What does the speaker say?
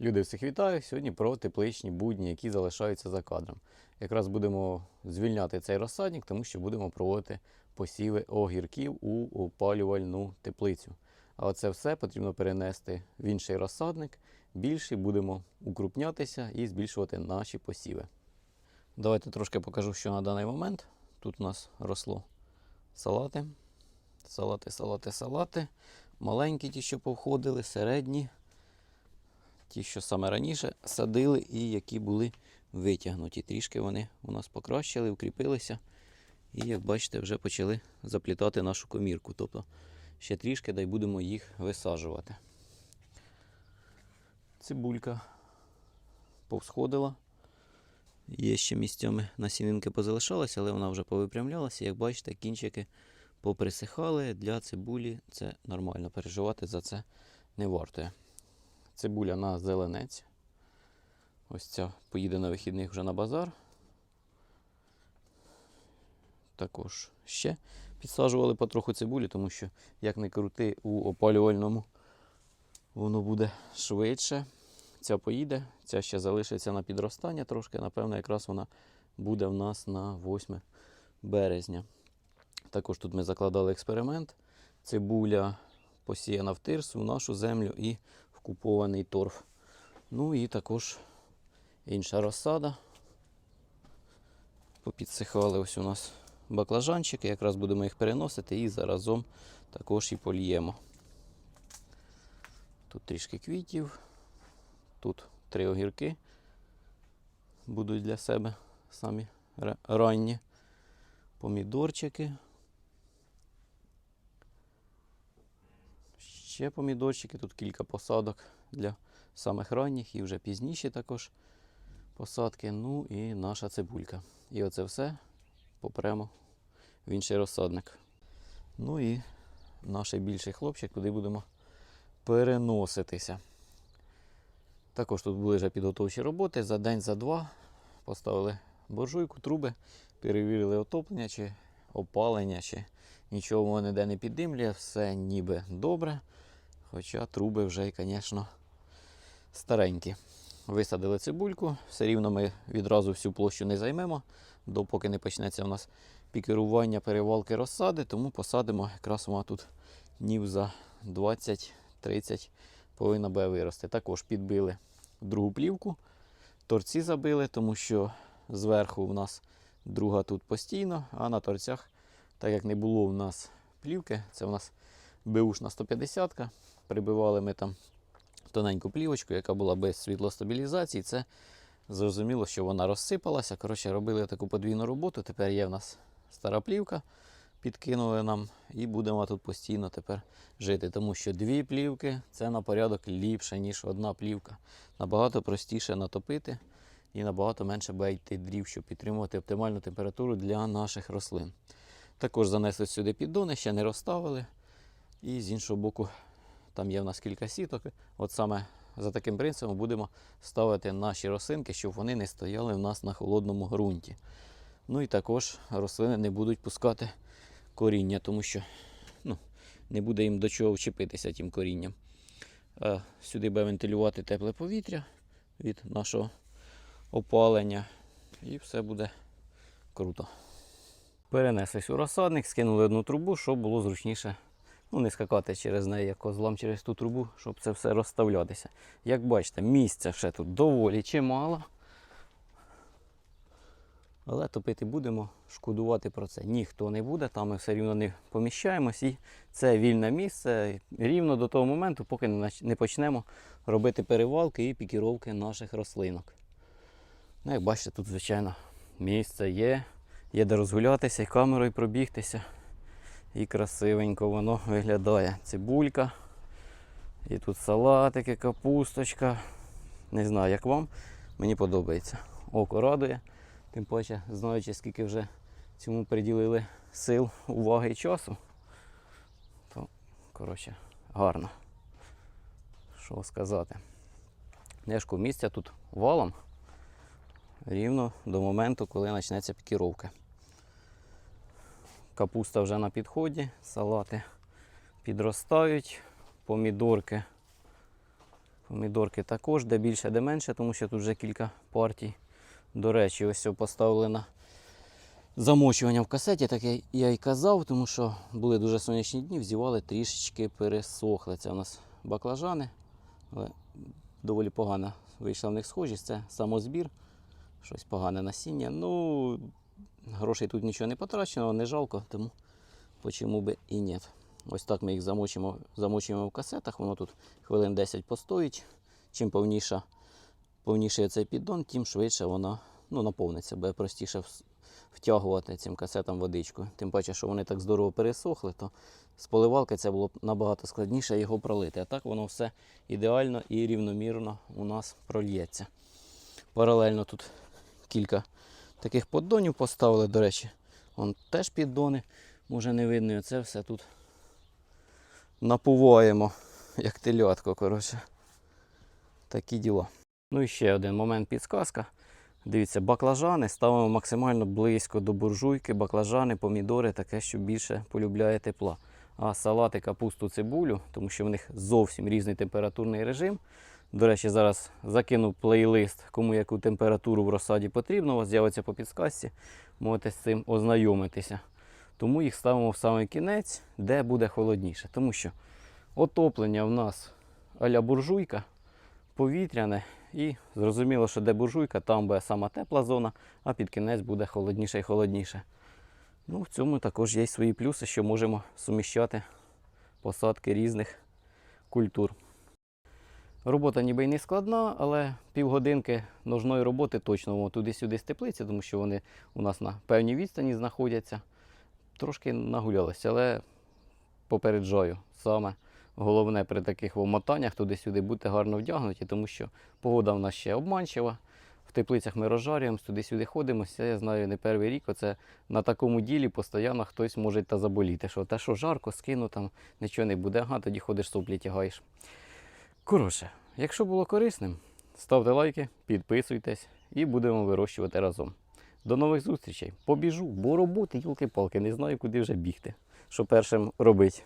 Люди всіх вітаю. Сьогодні про тепличні будні, які залишаються за кадром. Якраз будемо звільняти цей розсадник, тому що будемо проводити посіви огірків у опалювальну теплицю. А це все потрібно перенести в інший розсадник. Більший будемо укрупнятися і збільшувати наші посіви. Давайте трошки покажу, що на даний момент. Тут у нас росло салати. Салати, салати, салати. Маленькі ті, що повходили, середні. Ті, що саме раніше садили і які були витягнуті. Трішки вони у нас покращили, укріпилися. І, як бачите, вже почали заплітати нашу комірку. Тобто ще трішки дай будемо їх висаджувати. Цибулька повсходила. Є ще місцями насінинки позалишалися, але вона вже повипрямлялася. Як бачите, кінчики поприсихали. Для цибулі це нормально. Переживати за це не варто. Цибуля на зеленець. Ось ця поїде на вихідних вже на базар. Також ще підсаджували потроху цибулі, тому що, як не крути, у опалювальному воно буде швидше. Ця поїде, ця ще залишиться на підростання трошки. Напевно, якраз вона буде в нас на 8 березня. Також тут ми закладали експеримент. Цибуля посіяна в тирсу, в нашу землю і вкупований торф. Ну і також інша розсада. Попідсихали ось у нас баклажанчики, якраз будемо їх переносити і заразом також і поліємо. Тут трішки квітів, тут три огірки будуть для себе самі ранні, помідорчики. Ще помідорчики, тут кілька посадок для самих ранніх і вже пізніші також посадки. Ну і наша цибулька. І оце все попремо в інший розсадник. Ну і наш більший хлопчик, куди будемо переноситися. Також тут були вже підготовчі роботи. За день, за два поставили буржуйку, труби, перевірили отоплення чи опалення, чи нічого ніде не піддимлює, все ніби добре. Хоча труби вже, звісно, старенькі. Висадили цибульку, все рівно ми відразу всю площу не займемо, допоки не почнеться у нас пікерування перевалки розсади, тому посадимо якраз вона тут днів за 20-30 повинна буде вирости. Також підбили другу плівку, торці забили, тому що зверху в нас друга тут постійно, а на торцях, так як не було в нас плівки, це в нас Бушна 150 прибивали ми там тоненьку плівочку, яка була без світлостабілізації. Це зрозуміло, що вона розсипалася. Коротше, робили таку подвійну роботу. Тепер є в нас стара плівка, підкинули нам і будемо тут постійно тепер жити. Тому що дві плівки це на порядок ліпше, ніж одна плівка. Набагато простіше натопити і набагато менше буде йти дрів, щоб підтримувати оптимальну температуру для наших рослин. Також занесли сюди піддони, ще не розставили. І з іншого боку, там є в нас кілька сіток. От саме за таким принципом будемо ставити наші рослинки, щоб вони не стояли в нас на холодному ґрунті. Ну і також рослини не будуть пускати коріння, тому що ну, не буде їм до чого вчепитися тим корінням. Сюди буде вентилювати тепле повітря від нашого опалення. І все буде круто. Перенеслись у розсадник, скинули одну трубу, щоб було зручніше ну, не скакати через неї, як козлам через ту трубу, щоб це все розставлятися. Як бачите, місця ще тут доволі чимало. Але топити будемо, шкодувати про це ніхто не буде, там ми все рівно не поміщаємось. І це вільне місце рівно до того моменту, поки не почнемо робити перевалки і пікіровки наших рослинок. Ну, як бачите, тут, звичайно, місце є, є де розгулятися і камерою пробігтися. І красивенько воно виглядає. Цибулька. І тут салатики, капусточка. Не знаю, як вам. Мені подобається. Око радує. Тим паче, знаючи, скільки вже цьому приділили сил, уваги і часу. То, коротше, гарно. Що сказати. Нешку місця тут валом. Рівно до моменту, коли почнеться пікіровка. Капуста вже на підході, салати підростають, помідорки Помідорки також, де більше, де менше, тому що тут вже кілька партій. До речі, ось поставили на замочування в касеті, так я, й казав, тому що були дуже сонячні дні, взівали трішечки пересохли. Це у нас баклажани, але доволі погана вийшла в них схожість. Це самозбір, щось погане насіння. Ну, грошей тут нічого не потрачено, не жалко, тому почому би і ні. Ось так ми їх замочимо, замочуємо в касетах, воно тут хвилин 10 постоїть. Чим повніша, повніший цей піддон, тим швидше воно ну, наповниться, буде простіше втягувати цим касетам водичку. Тим паче, що вони так здорово пересохли, то з поливалки це було б набагато складніше його пролити. А так воно все ідеально і рівномірно у нас прольється. Паралельно тут кілька таких поддонів поставили, до речі, вон теж піддони, може не видно, і це все тут напуваємо, як телятко, коротше. Такі діла. Ну і ще один момент підсказка. Дивіться, баклажани ставимо максимально близько до буржуйки, баклажани, помідори, таке, що більше полюбляє тепла. А салати, капусту, цибулю, тому що в них зовсім різний температурний режим. До речі, зараз закину плейлист, кому яку температуру в розсаді потрібно, у вас з'явиться по підсказці, можете з цим ознайомитися. Тому їх ставимо в самий кінець, де буде холодніше. Тому що отоплення в нас аля буржуйка, повітряне, і зрозуміло, що де буржуйка, там буде сама тепла зона, а під кінець буде холодніше і холодніше. Ну, в цьому також є свої плюси, що можемо суміщати посадки різних культур. Робота ніби й не складна, але півгодинки ножної роботи точно туди-сюди з теплиці, тому що вони у нас на певній відстані знаходяться. Трошки нагулялися, але попереджаю саме головне при таких мотаннях туди-сюди бути гарно вдягнуті, тому що погода в нас ще обманчива. В теплицях ми розжарюємо, туди-сюди ходимо. Це я знаю не перший рік. Оце на такому ділі постійно хтось може та заболіти. Що те, що жарко, скину там нічого не буде, ага, тоді ходиш соплі тягаєш. Коротше, якщо було корисним, ставте лайки, підписуйтесь і будемо вирощувати разом. До нових зустрічей. Побіжу, бо роботи, юлки-палки, не знаю, куди вже бігти. Що першим робити.